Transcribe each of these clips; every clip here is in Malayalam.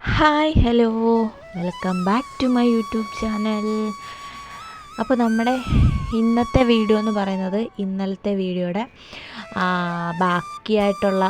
Hi hello. Welcome back to my YouTube channel. അപ്പോൾ നമ്മുടെ ഇന്നത്തെ വീഡിയോ എന്ന് പറയുന്നത് ഇന്നലത്തെ വീഡിയോയുടെ ബാക്കിയായിട്ടുള്ള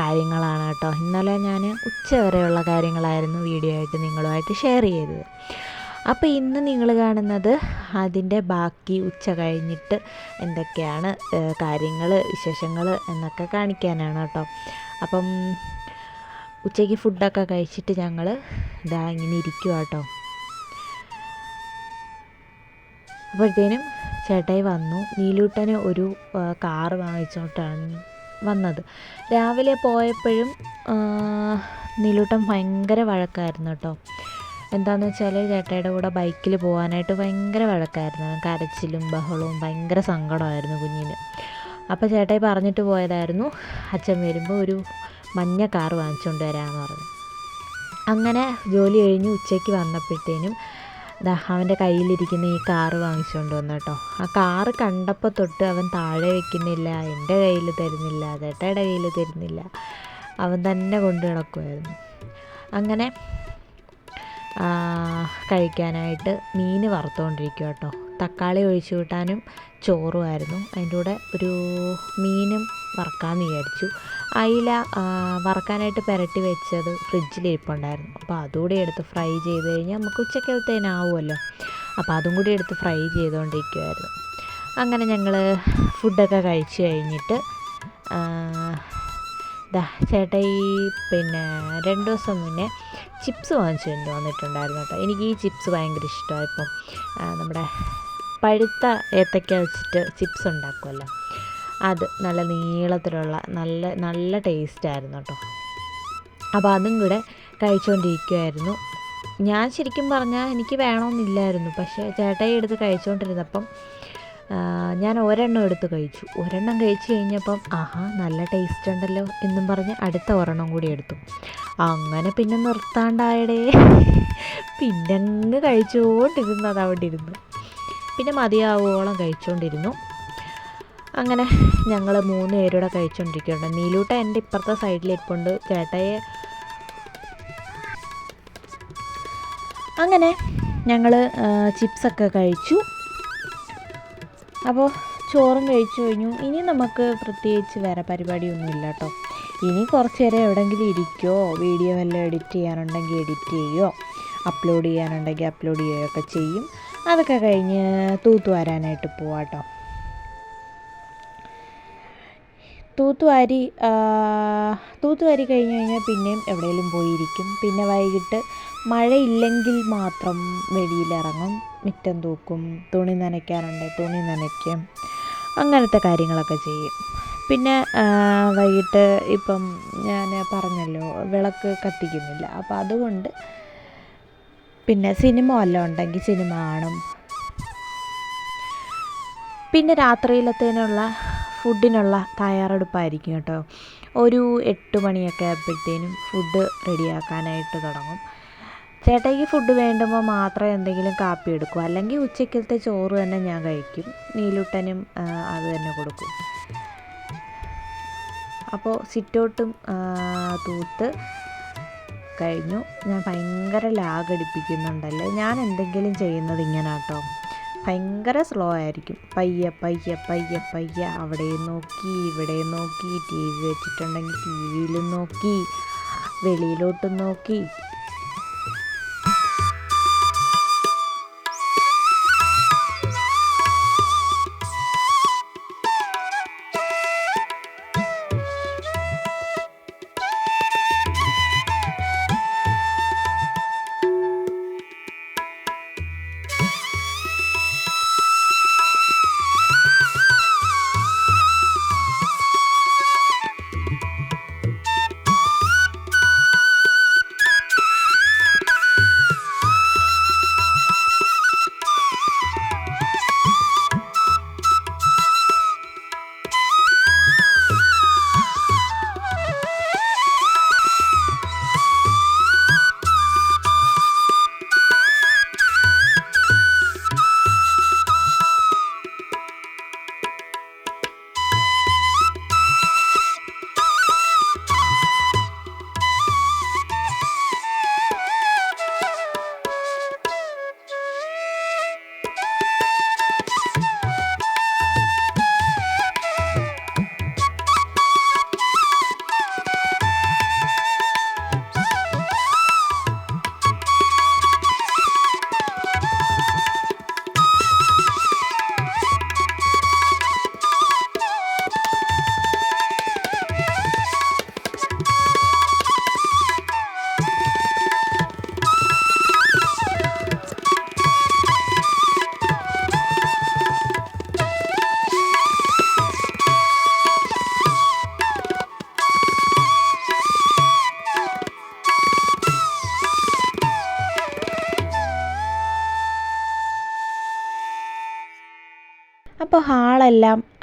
കാര്യങ്ങളാണ് കേട്ടോ. ഇന്നലെ ഞാൻ ഉച്ച വരെയുള്ള കാര്യങ്ങളായിരുന്നു വീഡിയോ ആയിട്ട് നിങ്ങളുമായിട്ട് ഷെയർ ചെയ്തത്. അപ്പോൾ ഇന്ന് നിങ്ങൾ കാണുന്നത് അതിന്റെ ബാക്കി ഉച്ച കഴിഞ്ഞിട്ട് എന്തൊക്കെയാണ് കാര്യങ്ങൾ വിശേഷങ്ങൾ എന്നൊക്കെ കാണിക്കാനാണ് കേട്ടോ. അപ്പം ഉച്ചയ്ക്ക് ഫുഡൊക്കെ കഴിച്ചിട്ട് ഞങ്ങൾ ഇതാ ഇങ്ങനെ ഇരിക്കുക കേട്ടോ അപ്പോഴത്തേനും ചേട്ടായി വന്നു. നീലൂട്ടന് ഒരു കാറ് വാങ്ങിച്ചോണ്ടാണ് വന്നത്. രാവിലെ പോയപ്പോഴും നീലൂട്ടൻ ഭയങ്കര വഴക്കായിരുന്നു കേട്ടോ എന്താണെന്ന് വെച്ചാൽ ചേട്ടായിയുടെ കൂടെ ബൈക്കിൽ പോകാനായിട്ട് ഭയങ്കര വഴക്കായിരുന്നു. കരച്ചിലും ബഹളവും ഭയങ്കര സങ്കടമായിരുന്നു കുഞ്ഞിന്. അപ്പോൾ ചേട്ടായി പറഞ്ഞിട്ട് പോയതായിരുന്നു. അച്ഛൻ വരുമ്പോൾ ഒരു മഞ്ഞ കാർ വാങ്ങിച്ചുകൊണ്ട് വരാമെന്ന് പറഞ്ഞു. അങ്ങനെ ജോലി കഴിഞ്ഞ് ഉച്ചയ്ക്ക് വന്നപ്പോഴത്തേനും അവന്റെ കയ്യിലിരിക്കുന്ന ഈ കാറ് വാങ്ങിച്ചുകൊണ്ട് വന്നു കേട്ടോ. ആ കാറ് കണ്ടപ്പോൾ തൊട്ട് അവൻ താഴെ വെക്കുന്നില്ല എന്റെ കയ്യിൽ തരുന്നില്ല ചേട്ടയുടെ കയ്യിൽ തരുന്നില്ല. അവൻ തന്നെ കൊണ്ട് കിടക്കുമായിരുന്നു അങ്ങനെ കഴിക്കാനായിട്ട് മീൻ വറുത്തുകൊണ്ടിരിക്കുക കേട്ടോ. തക്കാളി ഒഴിച്ചു കൂട്ടാനും ചോറുമായിരുന്നു. അതിന്റെ കൂടെ ഒരു മീനും വറക്കാമെന്ന് വിചാരിച്ചു. അയില വറക്കാനായിട്ട് പുരട്ടി വെച്ചത് ഫ്രിഡ്ജിലിരിപ്പുണ്ടായിരുന്നു അപ്പോൾ അതുകൂടി എടുത്ത് ഫ്രൈ ചെയ്ത് കഴിഞ്ഞാൽ നമുക്ക് ഉച്ചക്കത്തേനാവുമല്ലോ അപ്പോൾ അതും കൂടി എടുത്ത് ഫ്രൈ ചെയ്തുകൊണ്ടിരിക്കുമായിരുന്നു അങ്ങനെ ഞങ്ങൾ ഫുഡൊക്കെ കഴിച്ചു കഴിഞ്ഞിട്ട് ദാ ചേട്ടാ ഈ പിന്നെ രണ്ട് ദിവസം മുന്നേ ചിപ്സ് വാങ്ങിച്ചു കൊണ്ട് വന്നിട്ടുണ്ടായിരുന്നു കേട്ടോ. എനിക്ക് ഈ ചിപ്സ് ഭയങ്കര ഇഷ്ടമാണ് ഇപ്പം. നമ്മുടെ പഴുത്ത ഏത്തക്ക വെച്ചിട്ട് ചിപ്സ് ഉണ്ടാക്കുമല്ലോ അത് നല്ല നീളത്തിലുള്ള നല്ല നല്ല ടേസ്റ്റ് ആയിരുന്നു കേട്ടോ അപ്പോൾ അതും കൂടെ കഴിച്ചുകൊണ്ടിരിക്കുമായിരുന്നു ഞാൻ ശരിക്കും പറഞ്ഞാൽ എനിക്ക് വേണമെന്നില്ലായിരുന്നു പക്ഷേ ചേട്ടായി എടുത്ത് കഴിച്ചുകൊണ്ടിരുന്നപ്പം ഞാൻ ഒരെണ്ണം എടുത്ത് കഴിച്ചു. ഒരെണ്ണം കഴിച്ച് കഴിഞ്ഞപ്പം ആഹാ നല്ല ടേസ്റ്റ് ഉണ്ടല്ലോ എന്നും പറഞ്ഞ് അടുത്ത ഒരെണ്ണം കൂടി എടുത്തു. അങ്ങനെ പിന്നെ നിർത്താണ്ടായടേ. പിന്നെ കഴിച്ചുകൊണ്ടിരുന്നു അതവിടെ ഇരുന്നു പിന്നെ മതിയാവോളം കഴിച്ചുകൊണ്ടിരുന്നു അങ്ങനെ ഞങ്ങൾ മൂന്ന് പേരൂടെ കഴിച്ചുകൊണ്ടിരിക്കുകയുണ്ട് നീലൂട്ട എന്റെ ഇപ്പുറത്തെ സൈഡിൽ ഇരിപ്പുണ്ട്. ചേട്ടയെ അങ്ങനെ ഞങ്ങൾ ചിപ്സൊക്കെ കഴിച്ചു. അപ്പോൾ ചോറും കഴിച്ചു കഴിഞ്ഞു. ഇനി നമുക്ക് പ്രത്യേകിച്ച് വേറെ പരിപാടിയൊന്നുമില്ല കേട്ടോ. ഇനി കുറച്ച് നേരം എവിടെയെങ്കിലും ഇരിക്കുമോ വീഡിയോ വല്ലതും എഡിറ്റ് ചെയ്യാനുണ്ടെങ്കിൽ എഡിറ്റ് ചെയ്യുമോ അപ്ലോഡ് ചെയ്യാനുണ്ടെങ്കിൽ അപ്ലോഡ് ചെയ്യുകയൊക്കെ ചെയ്യും. അതൊക്കെ കഴിഞ്ഞ് തൂത്തുവാരാനായിട്ട് പോവാം കേട്ടോ തൂത്തുവാരി തൂത്തുവാരി കഴിഞ്ഞ് കഴിഞ്ഞാൽ പിന്നെയും എവിടെയെങ്കിലും പോയിരിക്കും. പിന്നെ വൈകിട്ട് മഴയില്ലെങ്കിൽ മാത്രം വെളിയിലിറങ്ങും. മുറ്റം തൂക്കും തുണി നനയ്ക്കാറുണ്ട് തുണി നനയ്ക്കും. അങ്ങനത്തെ കാര്യങ്ങളൊക്കെ ചെയ്യും. പിന്നെ വൈകിട്ട് ഇപ്പം ഞാൻ പറഞ്ഞല്ലോ വിളക്ക് കത്തിക്കുന്നില്ല. അപ്പോൾ അതുകൊണ്ട് പിന്നെ സിനിമ വല്ലതും ഉണ്ടെങ്കിൽ സിനിമ കാണും. പിന്നെ രാത്രിയിലത്തേനുള്ള ഫുഡിനുള്ള തയ്യാറെടുപ്പായിരിക്കും കേട്ടോ. ഒരു എട്ട് മണിയൊക്കെ ആയപ്പോഴത്തേനും ഫുഡ് റെഡിയാക്കാനായിട്ട് തുടങ്ങും. ചേട്ടയ്ക്ക് ഫുഡ് വേണ്ടുമ്പോൾ മാത്രമേ എന്തെങ്കിലും കാപ്പി എടുക്കും. അല്ലെങ്കിൽ ഉച്ചക്കലത്തെ ചോറ് തന്നെ ഞാൻ കഴിക്കും. നീലുട്ടനും അത് തന്നെ കൊടുക്കും. അപ്പോൾ സിറ്റൗട്ടും തൂത്ത് കഴിഞ്ഞു. ഞാൻ ഭയങ്കര ലാഗ് അടിപ്പിക്കുന്നുണ്ടല്ലേ? ഞാൻ എന്തെങ്കിലും ചെയ്യുന്നത് ഇങ്ങനെ കേട്ടോ ഭയങ്കര സ്ലോ ആയിരിക്കും. പയ്യെ പയ്യെ പയ്യെ പയ്യെ അവിടെ നോക്കി ഇവിടെ നോക്കി ടി വി വെച്ചിട്ടുണ്ടെങ്കിൽ ടി വിയിലും നോക്കി വെളിയിലോട്ടും നോക്കി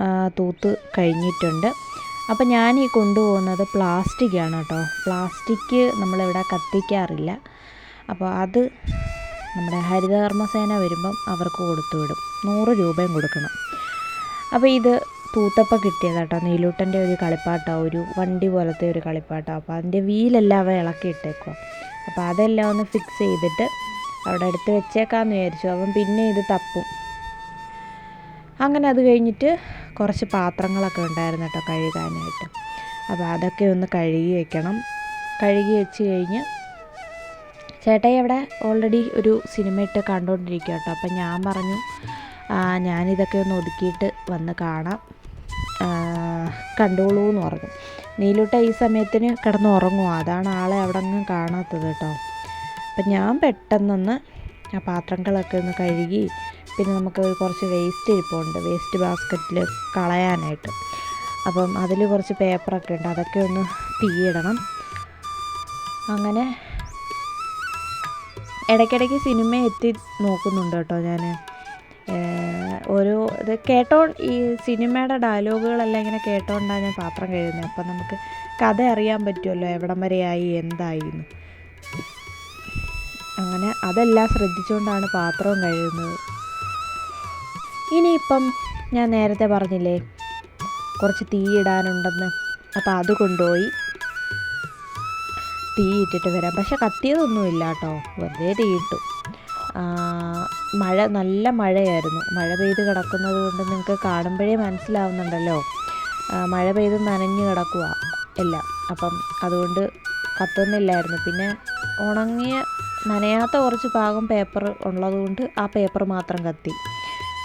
ആ, തൂത്ത് കഴിഞ്ഞിട്ടുണ്ട്. അപ്പോൾ ഞാൻ ഈ കൊണ്ടുപോകുന്നത് പ്ലാസ്റ്റിക് ആണ് കേട്ടോ. പ്ലാസ്റ്റിക് നമ്മളിവിടെ കത്തിക്കാറില്ല. അപ്പോൾ അത് നമ്മുടെ ഹരിതകർമ്മസേന വരുമ്പം അവർക്ക് കൊടുത്തു വിടും. നൂറ് രൂപയും കൊടുക്കണം. അപ്പോൾ ഇത് തൂത്തപ്പം കിട്ടിയതാട്ടോ നീലൂട്ടന്റെ ഒരു കളിപ്പാട്ടോ ഒരു വണ്ടി പോലത്തെ ഒരു കളിപ്പാട്ടോ. അപ്പോൾ അതിന്റെ വീലെല്ലാം അവ ഇളക്കി ഇട്ടേക്കുക അപ്പോൾ അതെല്ലാം ഒന്ന് ഫിക്സ് ചെയ്തിട്ട് അവിടെ എടുത്ത് വെച്ചേക്കാമെന്ന് വിചാരിച്ചു. അവൻ പിന്നെ ഇത് തപ്പും. അങ്ങനെ അത് കഴിഞ്ഞിട്ട് കുറച്ച് പാത്രങ്ങളൊക്കെ ഉണ്ടായിരുന്നു കേട്ടോ കഴുകാനായിട്ട്. അപ്പോൾ അതൊക്കെ ഒന്ന് കഴുകി വെക്കണം. കഴുകി വെച്ച് കഴിഞ്ഞ് ചേട്ടായി അവിടെ ഓൾറെഡി ഒരു സിനിമ ഇട്ട് കണ്ടുകൊണ്ടിരിക്കുക കേട്ടോ. അപ്പം ഞാൻ പറഞ്ഞു "ആ, ഞാനിതൊക്കെ ഒന്ന് ഒതുക്കിയിട്ട് വന്ന് കാണാം. കണ്ടോളൂ എന്ന് പറഞ്ഞു. നീലൂട്ട ഈ സമയത്തിന് കിടന്ന് ഉറങ്ങും അതാണ് ആളെ അവിടെ അങ്ങ് കാണാത്തത് കേട്ടോ. അപ്പം ഞാൻ പെട്ടെന്നൊന്ന് ആ പാത്രങ്ങളൊക്കെ ഒന്ന് കഴുകി പിന്നെ നമുക്ക് കുറച്ച് വേസ്റ്റ് ഇരിപ്പുണ്ട്. വേസ്റ്റ് ബാസ്ക്കറ്റിൽ കളയാനായിട്ട്. അപ്പം അതിൽ കുറച്ച് പേപ്പറൊക്കെ ഉണ്ട്. അതൊക്കെ ഒന്ന് തീയിടണം അങ്ങനെ ഇടയ്ക്കിടയ്ക്ക് സിനിമ എത്തി നോക്കുന്നുണ്ട് കേട്ടോ ഞാൻ ഓരോ ഇത് കേട്ടോ ഈ സിനിമയുടെ ഡയലോഗുകളെല്ലാം ഇങ്ങനെ കേട്ടോണ്ടാണ് ഞാൻ പാത്രം കഴുകുന്നത് അപ്പം നമുക്ക് കഥ അറിയാൻ പറ്റുമല്ലോ എവിടം വരെയായി എന്തായി എന്ന് അങ്ങനെ അതെല്ലാം ശ്രദ്ധിച്ചുകൊണ്ടാണ് പാത്രവും കഴുകുന്നത്. ഇനിയിപ്പം ഞാൻ നേരത്തെ പറഞ്ഞില്ലേ കുറച്ച് തീ ഇടാനുണ്ടെന്ന്. അപ്പോൾ അത് കൊണ്ടുപോയി തീ ഇട്ടിട്ട് വരാം. പക്ഷെ കത്തിയതൊന്നുമില്ല കേട്ടോ. വെറുതെ തീ ഇട്ടു. മഴ നല്ല മഴയായിരുന്നു. മഴ പെയ്ത് കിടക്കുന്നത് കൊണ്ട് നിങ്ങൾക്ക് കാണുമ്പോഴേ മനസ്സിലാവുന്നുണ്ടല്ലോ. മഴ പെയ്ത് നനഞ്ഞ് കിടക്കുക എല്ലാം. അപ്പം അതുകൊണ്ട് കത്തുന്നില്ലായിരുന്നു. പിന്നെ ഉണങ്ങിയ നനയാത്ത കുറച്ച് ഭാഗം പേപ്പർ ഉള്ളതുകൊണ്ട് ആ പേപ്പർ മാത്രം കത്തി.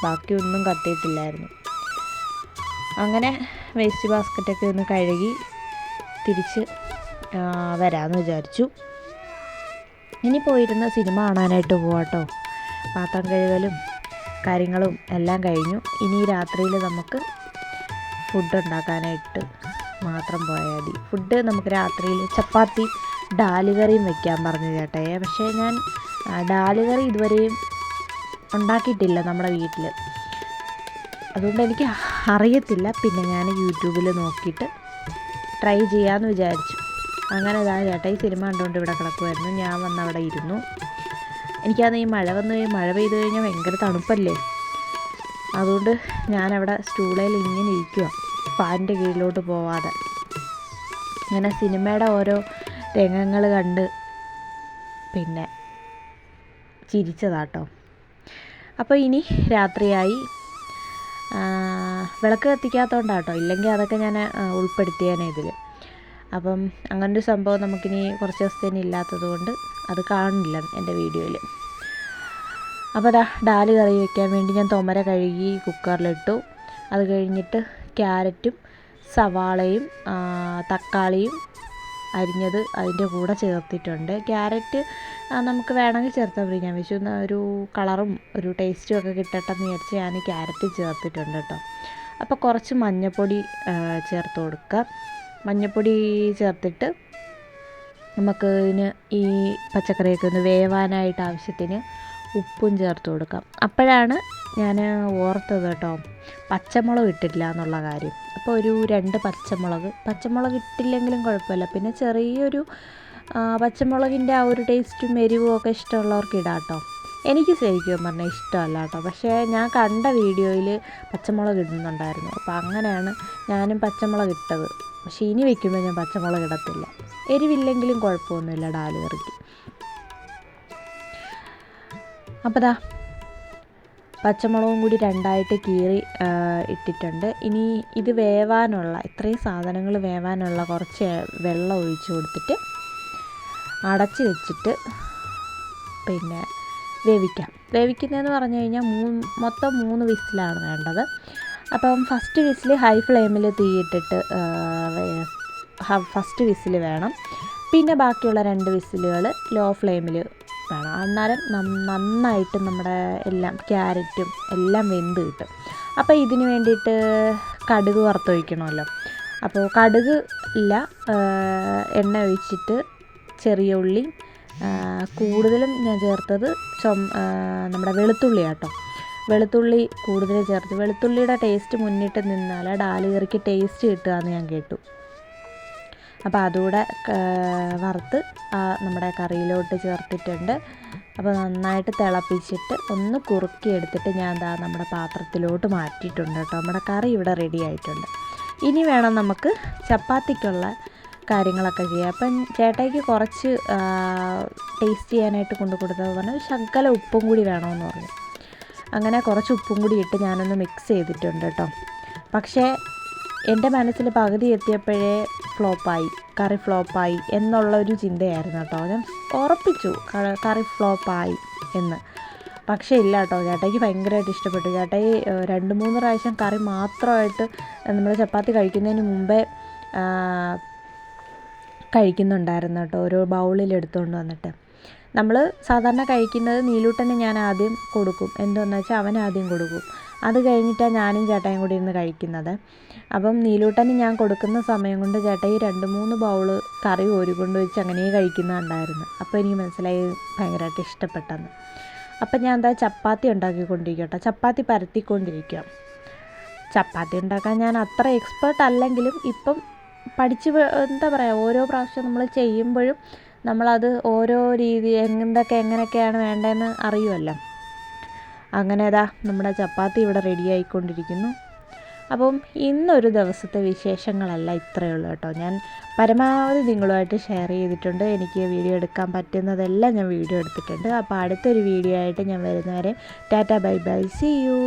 ബാക്കി ഒന്നും കത്തിയിട്ടില്ലായിരുന്നു അങ്ങനെ വേസ്റ്റ് ബാസ്ക്കറ്റൊക്കെ ഒന്ന് കഴുകി തിരിച്ച് വരാമെന്ന് വിചാരിച്ചു. ഇനി പോയിരുന്ന സിനിമ കാണാനായിട്ട് പോവാട്ടോ. പാത്രം കഴുകലും കാര്യങ്ങളും എല്ലാം കഴിഞ്ഞു. ഇനി രാത്രിയിൽ നമുക്ക് ഫുഡ് ഉണ്ടാക്കാനായിട്ട് മാത്രം പോയാൽ മതി. ഫുഡ് നമുക്ക് രാത്രിയിൽ ചപ്പാത്തി ഡാലുകറിയും വെക്കാൻ പറഞ്ഞു ചേട്ടയെ പക്ഷേ ഞാൻ ഡാലുകറി ഇതുവരെയും ഉണ്ടാക്കിയിട്ടില്ല നമ്മുടെ വീട്ടിൽ അതുകൊണ്ട് എനിക്ക് അറിയത്തില്ല. പിന്നെ ഞാൻ യൂട്യൂബിൽ നോക്കിയിട്ട് ട്രൈ ചെയ്യാമെന്ന് വിചാരിച്ചു. അങ്ങനെ ഇതാ ചേട്ടാ ഈ സിനിമ കണ്ടുകൊണ്ട് ഇവിടെ കിടക്കുമായിരുന്നു ഞാൻ വന്ന് അവിടെ ഇരുന്നു. എനിക്കന്ന് ഈ മഴ വന്നു മഴ പെയ്തു കഴിഞ്ഞാൽ ഭയങ്കര തണുപ്പല്ലേ? അതുകൊണ്ട് ഞാനവിടെ സ്റ്റൂളയിൽ ഇങ്ങനെ ഇരിക്കുക ഫാനിന്റെ കീഴിലോട്ട് പോവാതെ. ഇങ്ങനെ സിനിമയുടെ ഓരോ രംഗങ്ങൾ കണ്ട് പിന്നെ ചിരിച്ചതാട്ടോ അപ്പോൾ ഇനി രാത്രിയായി. വിളക്ക് വിളക്ക് കത്തിക്കാത്തതുകൊണ്ടാട്ടോ ഇല്ലെങ്കിൽ അതൊക്കെ ഞാൻ ഉൾപ്പെടുത്തിയേനെ ഇതിൽ അപ്പം അങ്ങനൊരു സംഭവം നമുക്കിനി കുറച്ച് ദിവസത്തേന് ഇല്ലാത്തത് കൊണ്ട് അത് കാണില്ല എന്റെ വീഡിയോയിൽ അപ്പോൾ അതാ ഡാൽ കറി വയ്ക്കാൻ വേണ്ടി ഞാൻ തൊമര കഴുകി കുക്കറിലിട്ടു. അത് കഴിഞ്ഞിട്ട് ക്യാരറ്റും സവാളയും തക്കാളിയും അരിഞ്ഞത് അതിന്റെ കൂടെ ചേർത്തിട്ടുണ്ട്. ക്യാരറ്റ് നമുക്ക് വേണമെങ്കിൽ ചേർത്താൽ മതി. ഞാൻ വെച്ചു ഒരു കളറും ഒരു ടേസ്റ്റും ഒക്കെ കിട്ടട്ടെ എന്ന് വിചാരിച്ച് ഞാൻ ക്യാരറ്റ് ചേർത്തിട്ടുണ്ട് കേട്ടോ. അപ്പോൾ കുറച്ച് മഞ്ഞൾപ്പൊടി ചേർത്ത് കൊടുക്കുക. മഞ്ഞൾപ്പൊടി ചേർത്തിട്ട് നമുക്ക് ഇതിന് ഈ പച്ചക്കറിയൊക്കെ ഒന്ന് വേവാനായിട്ട് ആവശ്യത്തിന് ഉപ്പും ചേർത്ത് കൊടുക്കാം. അപ്പോഴാണ് ഞാൻ ഓർത്തത് കേട്ടോ. പച്ചമുളക് ഇട്ടില്ല എന്നുള്ള കാര്യം. അപ്പോൾ ഒരു രണ്ട് പച്ചമുളക്. പച്ചമുളക് ഇട്ടില്ലെങ്കിലും കുഴപ്പമില്ല. പിന്നെ ചെറിയൊരു പച്ചമുളകിന്റെ ആ ഒരു ടേസ്റ്റും എരിവും ഒക്കെ ഇഷ്ടമുള്ളവർക്ക് ഇടാം കേട്ടോ. എനിക്ക് ശരിക്കും പറഞ്ഞാൽ ഇഷ്ടമല്ല കേട്ടോ. പക്ഷേ ഞാൻ കണ്ട വീഡിയോയിൽ പച്ചമുളക് ഇടുന്നുണ്ടായിരുന്നു. അപ്പോൾ അങ്ങനെയാണ് ഞാനും പച്ചമുളക് ഇട്ടത്. പക്ഷേ ഇനി വെക്കുമ്പോൾ ഞാൻ പച്ചമുളക് ഇടത്തില്ല. എരിവില്ലെങ്കിലും കുഴപ്പമൊന്നുമില്ല ഡാൽ കറിക്ക് അപ്പോൾ ദാ പച്ചമുളകും കൂടി രണ്ടായിട്ട് കീറി ഇട്ടിട്ടുണ്ട്. ഇനി ഇത് വേവാനുള്ള ഇത്രയും സാധനങ്ങൾ വേവാനുള്ള കുറച്ച് വെള്ളം ഒഴിച്ച് കൊടുത്തിട്ട് അടച്ച് വെച്ചിട്ട് പിന്നെ വേവിക്കാം. വേവിക്കുന്നതെന്ന് പറഞ്ഞു കഴിഞ്ഞാൽ മൂന്ന് മൊത്തം മൂന്ന് വിസിലാണ് വേണ്ടത്. അപ്പം ഫസ്റ്റ് വിസിൽ ഹൈ ഫ്ലെയിമിൽ തീയിട്ടിട്ട് ഫസ്റ്റ് വിസിൽ വേണം. പിന്നെ ബാക്കിയുള്ള രണ്ട് വിസിലുകൾ ലോ ഫ്ലെയിമിൽ അന്നേരം നന്നായിട്ട് നമ്മുടെ എല്ലാം ക്യാരറ്റും എല്ലാം വെന്ത് കിട്ടും. അപ്പോൾ ഇതിന് വേണ്ടിയിട്ട് കടുക് വറുത്തൊഴിക്കണമല്ലോ. അപ്പോൾ കടുക് ഇല്ല എണ്ണ ഒഴിച്ചിട്ട് ചെറിയ ഉള്ളി കൂടുതലും ഞാൻ ചേർത്തത് ചൊം നമ്മുടെ വെളുത്തുള്ളി ആട്ടോ. വെളുത്തുള്ളി കൂടുതൽ ചേർത്ത് വെളുത്തുള്ളിയുടെ ടേസ്റ്റ് മുന്നിട്ട് നിന്നാൽ ഡാൽ കറിക്ക് ടേസ്റ്റ് കിട്ടുകയെന്ന് ഞാൻ കേട്ടു. അപ്പോൾ അതുകൂടെ വറുത്ത് നമ്മുടെ കറിയിലോട്ട് ചേർത്തിട്ടുണ്ട്. അപ്പോൾ നന്നായിട്ട് തിളപ്പിച്ചിട്ട് ഒന്ന് കുറുക്കി എടുത്തിട്ട് ഞാൻ എന്താ നമ്മുടെ പാത്രത്തിലോട്ട് മാറ്റിയിട്ടുണ്ട് കേട്ടോ. നമ്മുടെ കറി ഇവിടെ റെഡി ആയിട്ടുണ്ട്. ഇനി വേണം നമുക്ക് ചപ്പാത്തിക്കുള്ള കാര്യങ്ങളൊക്കെ ചെയ്യാം. അപ്പം ചേട്ടായിക്ക് കുറച്ച് ടേസ്റ്റ് ചെയ്യാനായിട്ട് കൊണ്ട് കൊടുത്തത് പറഞ്ഞു ശകല ഉപ്പും കൂടി വേണമെന്ന് പറഞ്ഞു. അങ്ങനെ കുറച്ച് ഉപ്പും കൂടി ഇട്ട് ഞാനൊന്ന് മിക്സ് ചെയ്തിട്ടുണ്ട് കേട്ടോ. പക്ഷേ എന്റെ മനസ്സിൽ പകുതി എത്തിയപ്പോഴേ ഫ്ലോപ്പായി കറി ഫ്ലോപ്പായി എന്നുള്ള ഒരു ചിന്തയായിരുന്നു കേട്ടോ. ഞാൻ ഉറപ്പിച്ചു കറി ഫ്ലോപ്പായി എന്ന്. പക്ഷേ ഇല്ല കേട്ടോ ചേട്ടായിക്ക് ഭയങ്കരമായിട്ട് ഇഷ്ടപ്പെട്ടു. ചേട്ടായി രണ്ട് മൂന്ന് പ്രാവശ്യം കറി മാത്രമായിട്ട് നമ്മൾ ചപ്പാത്തി കഴിക്കുന്നതിന് മുമ്പേ കഴിക്കുന്നുണ്ടായിരുന്നു കേട്ടോ ഓരോ ബൗളിൽ എടുത്തുകൊണ്ട് വന്നിട്ട്. നമ്മൾ സാധാരണ കഴിക്കുന്നത് നീലൂട്ടന് ഞാൻ ആദ്യം കൊടുക്കും. എന്തെന്ന് വെച്ചാൽ അവൻ ആദ്യം കൊടുക്കും. അത് കഴിഞ്ഞിട്ടാണ് ഞാനും ചേട്ടായും കൂടി ഇരുന്ന് കഴിക്കുന്നത്. അപ്പം നീലൂട്ടന് ഞാൻ കൊടുക്കുന്ന സമയം കൊണ്ട് ചേട്ടായി രണ്ട് മൂന്ന് ബൗൾ കറി കോരിക്കൊണ്ട് വെച്ച് അങ്ങനെ കഴിക്കുന്നുണ്ടായിരുന്നു അപ്പോൾ എനിക്ക് മനസ്സിലായി ഭയങ്കരമായിട്ട് ഇഷ്ടപ്പെട്ടെന്ന്. അപ്പം ഞാൻ എന്താ ചപ്പാത്തി ഉണ്ടാക്കിക്കൊണ്ടിരിക്കട്ടോ. ചപ്പാത്തി പരത്തിക്കൊണ്ടിരിക്കുക ചപ്പാത്തി ഉണ്ടാക്കാൻ ഞാൻ അത്ര എക്സ്പേർട്ട് അല്ലെങ്കിലും ഇപ്പം പഠിച്ച് എന്താ പറയുക ഓരോ പ്രാവശ്യം നമ്മൾ ചെയ്യുമ്പോഴും നമ്മളത് ഓരോ രീതി എന്തൊക്കെ എങ്ങനെയൊക്കെയാണ് വേണ്ടതെന്ന് അറിയുമല്ലോ അങ്ങനെ അതാ നമ്മുടെ ചപ്പാത്തി ഇവിടെ റെഡി ആയിക്കൊണ്ടിരിക്കുന്നു. അപ്പം ഇന്നൊരു ദിവസത്തെ വിശേഷങ്ങളല്ല ഇത്രയേ ഉള്ളൂ കേട്ടോ. ഞാൻ പരമാവധി നിങ്ങളുമായിട്ട് ഷെയർ ചെയ്തിട്ടുണ്ട്. എനിക്ക് വീഡിയോ എടുക്കാൻ പറ്റുന്നതെല്ലാം ഞാൻ വീഡിയോ എടുത്തിട്ടുണ്ട്. അപ്പോൾ അടുത്തൊരു വീഡിയോ ആയിട്ട് ഞാൻ വരുന്നവരെ tata bye bye see you